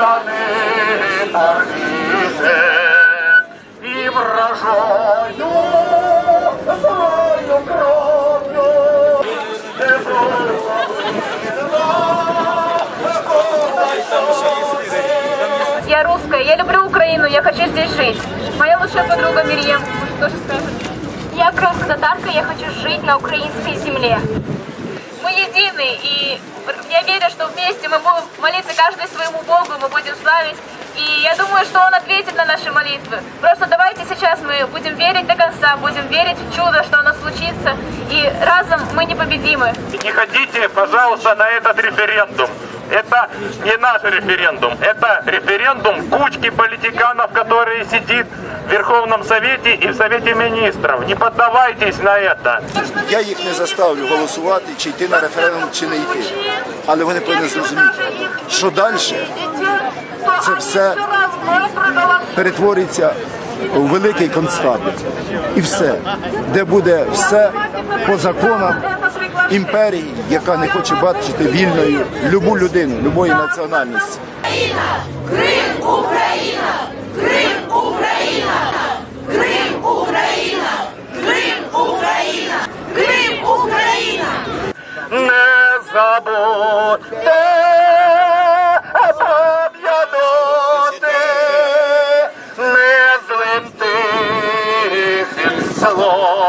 штаны порвите и вражою свою кровью ты Я русская, я люблю Украину, я хочу здесь жить. Моя лучшая подруга Мирьем. Я крымско-татарка, я хочу жить на украинской земле. Мы едины, и я верю, что вместе мы будем молиться каждый своему Богу, мы будем славить. И я думаю, что Он ответит на наши молитвы. Просто давайте сейчас мы будем верить до конца, будем верить в чудо, что оно случится, и разом мы непобедимы. Не ходите, пожалуйста, на этот референдум. Это не наш референдум, это референдум кучки политиканов, которые сидит в Верховном Совете и в Совете Министров. Не поддавайтесь на это. Я їх не заставлю голосувати, чи йти на референдум, чи не йти. Але вони повинні зрозуміти, що далі це все перетвориться у великий концтабір. І все, де буде все по законам імперії, яка не хоче бачити вільною любу людину, любої національності. Україна, Крим, Україна, Крим, Україна, Крим, Україна, Крим, Україна, Крим, Україна. Не забудьте зап'янути не злим тихим словом.